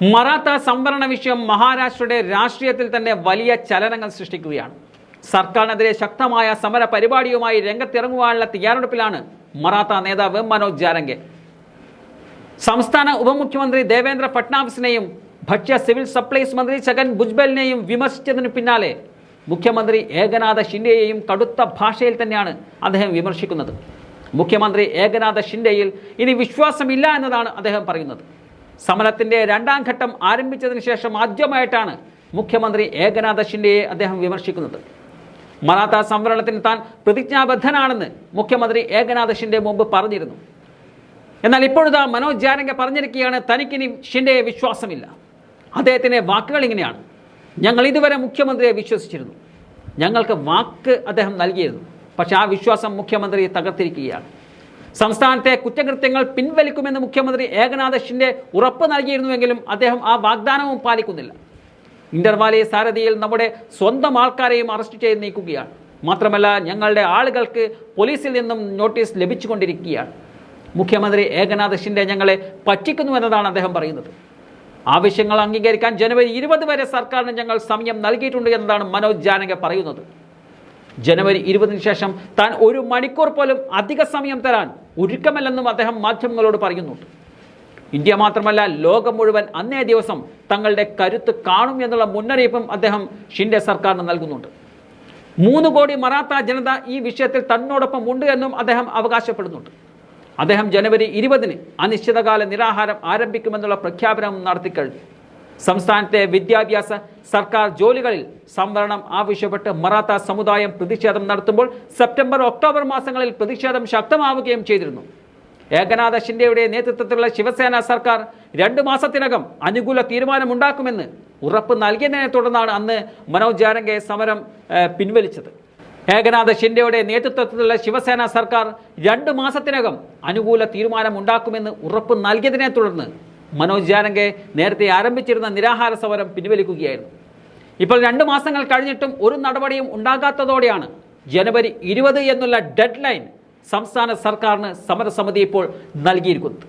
മറാത്ത സംവരണ വിഷയം മഹാരാഷ്ട്രയുടെ രാഷ്ട്രീയത്തിൽ തന്നെ വലിയ ചലനങ്ങൾ സൃഷ്ടിക്കുകയാണ്. സർക്കാരിനെതിരെ ശക്തമായ സമര പരിപാടിയുമായി രംഗത്തിറങ്ങുവാനുള്ള തയ്യാറെടുപ്പിലാണ് മറാത്ത നേതാവ് മനോജ് ജാരംഗെ. സംസ്ഥാന ഉപമുഖ്യമന്ത്രി ദേവേന്ദ്ര ഫട്നാവിസിനെയും ഭക്ഷ്യ സിവിൽ സപ്ലൈസ് മന്ത്രി ഛഗൻ ഭുജ്ബലിനെയും വിമർശിച്ചതിനു പിന്നാലെ മുഖ്യമന്ത്രി ഏകനാഥ ഷിൻഡെയെയും കടുത്ത ഭാഷയിൽ തന്നെയാണ് അദ്ദേഹം വിമർശിക്കുന്നത്. മുഖ്യമന്ത്രി ഏകനാഥ ഷിൻഡെയിൽ ഇനി വിശ്വാസമില്ല എന്നതാണ് അദ്ദേഹം പറയുന്നത്. സമരത്തിന്റെ രണ്ടാം ഘട്ടം ആരംഭിച്ചതിന് ശേഷം ആദ്യമായിട്ടാണ് മുഖ്യമന്ത്രി ഏകനാഥ ഷിൻഡെയെ അദ്ദേഹം വിമർശിക്കുന്നത്. മറാത്ത സംവരണത്തിന് താൻ പ്രതിജ്ഞാബദ്ധനാണെന്ന് മുഖ്യമന്ത്രി ഏകനാഥ ഷിൻഡെ മുമ്പ് പറഞ്ഞിരുന്നു. എന്നാൽ ഇപ്പോഴത്തെ മനോജ് ജാരംഗ പറഞ്ഞിരിക്കുകയാണ് തനിക്കിനി ഷിൻഡെയെ വിശ്വാസമില്ല. അദ്ദേഹത്തിന്റെ വാക്കുകൾ ഇങ്ങനെയാണ്. ഞങ്ങൾ ഇതുവരെ മുഖ്യമന്ത്രിയെ വിശ്വസിച്ചിരുന്നു. ഞങ്ങൾക്ക് വാക്ക് അദ്ദേഹം നൽകിയിരുന്നു. പക്ഷേ ആ വിശ്വാസം മുഖ്യമന്ത്രി തകർത്തിരിക്കുകയാണ്. സംസ്ഥാനത്തെ കുറ്റകൃത്യങ്ങൾ പിൻവലിക്കുമെന്ന് മുഖ്യമന്ത്രി ഏകനാഥ് ഷിൻഡെ ഉറപ്പ് നൽകിയിരുന്നുവെങ്കിലും അദ്ദേഹം ആ വാഗ്ദാനവും പാലിക്കുന്നില്ല. ഇന്റർവാലി സാരഥിയിൽ നമ്മുടെ സ്വന്തം ആൾക്കാരെയും അറസ്റ്റ് ചെയ്ത് നീക്കുകയാണ്. മാത്രമല്ല ഞങ്ങളുടെ ആളുകൾക്ക് പോലീസിൽ നിന്നും നോട്ടീസ് ലഭിച്ചുകൊണ്ടിരിക്കുകയാണ്. മുഖ്യമന്ത്രി ഏകനാഥ് ഷിൻഡെ ഞങ്ങളെ പറ്റിക്കുന്നു എന്നതാണ് അദ്ദേഹം പറയുന്നത്. ആവശ്യങ്ങൾ അംഗീകരിക്കാൻ ജനുവരി ഇരുപത് വരെ സർക്കാരിന് ഞങ്ങൾ സമയം നൽകിയിട്ടുണ്ട് എന്നതാണ് മനോജ് ജാനക പറയുന്നത്. ജനുവരി ഇരുപതിന് ശേഷം താൻ ഒരു മണിക്കൂർ പോലും അധിക സമയം തരാൻ ഒരുക്കമല്ലെന്നും അദ്ദേഹം മാധ്യമങ്ങളോട് പറയുന്നുണ്ട് ഇന്ത്യ മാത്രമല്ല ലോകം മുഴുവൻ അന്നേ ദിവസം തങ്ങളുടെ കരുത്ത് കാണും എന്നുള്ള മുന്നറിയിപ്പും അദ്ദേഹം ഷിൻഡെ സർക്കാരിന് നൽകുന്നുണ്ട്. മൂന്ന് കോടി മറാത്ത ജനത ഈ വിഷയത്തിൽ തന്നോടൊപ്പം ഉണ്ട് എന്നും അദ്ദേഹം അവകാശപ്പെടുന്നുണ്ട്. അദ്ദേഹം ജനുവരി ഇരുപതിന് അനിശ്ചിതകാല നിരാഹാരം ആരംഭിക്കുമെന്നുള്ള പ്രഖ്യാപനം നടത്തിക്കഴിഞ്ഞു. സംസ്ഥാനത്തെ വിദ്യാഭ്യാസ സർക്കാർ ജോലികളിൽ സംവരണം ആവശ്യപ്പെട്ട് മറാത്ത സമുദായം പ്രതിഷേധം നടത്തുമ്പോൾ സെപ്റ്റംബർ ഒക്ടോബർ മാസങ്ങളിൽ പ്രതിഷേധം ശക്തമാവുകയും ചെയ്തിരുന്നു. ഏകനാഥ ഷിൻഡെയുടെ നേതൃത്വത്തിലുള്ള ശിവസേന സർക്കാർ രണ്ടു മാസത്തിനകം അനുകൂല തീരുമാനമുണ്ടാക്കുമെന്ന് ഉറപ്പ് നൽകിയതിനെ തുടർന്നാണ് അന്ന് മനോജ് ജാരംഗെ സമരം പിൻവലിച്ചത്. ഏകനാഥ ഷിൻഡെയുടെ നേതൃത്വത്തിലുള്ള ശിവസേന സർക്കാർ രണ്ടു മാസത്തിനകം അനുകൂല തീരുമാനമുണ്ടാക്കുമെന്ന് ഉറപ്പ് നൽകിയതിനെ തുടർന്ന് മനോജ് ജാരംഗെ നേരത്തെ ആരംഭിച്ചിരുന്ന നിരാഹാര സമരം പിൻവലിക്കുകയായിരുന്നു. ഇപ്പോൾ രണ്ട് മാസങ്ങൾ കഴിഞ്ഞിട്ടും ഒരു നടപടിയും ഉണ്ടാകാത്തതോടെയാണ് ജനുവരി ഇരുപത് എന്നുള്ള ഡെഡ് ലൈൻ സംസ്ഥാന സർക്കാരിന് സമരസമിതി ഇപ്പോൾ നൽകിയിരിക്കുന്നത്.